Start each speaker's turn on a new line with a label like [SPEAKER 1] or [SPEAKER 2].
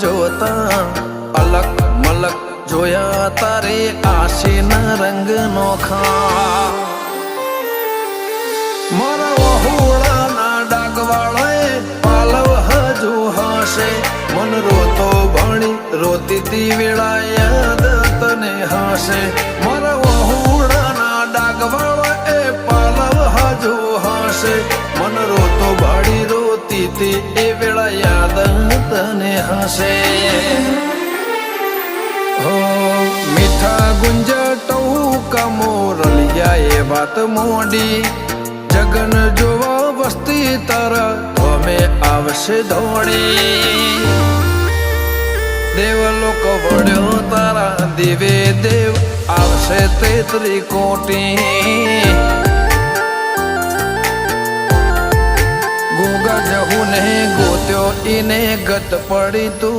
[SPEAKER 1] જોતા અલક મલક જોયા તારે આશીના રંગ નોખા મારા વહુડાના ડાગવાળાએ પાલવ હજુ હશે મન રોતો ભણી રોતી તી વેળા યાદ તને હશે મારા વહુડાના ડાગવાળાએ પાલવ હજુ હશે મન રોતો ભણી રોતી તી એ વેળા યાદ તને હશે? હો, મીઠા ગુંજટો કમોરલિયા એ વાત મોડી. જગન જોવા વસ્તી તર, અમે આવશે ધોળી. દેવલોક વળ્યો તારા, દિવે દેવ, આવશે તેત્રી કોટી. જહુ ને ગોત્યો ઈને ગત પડી તું.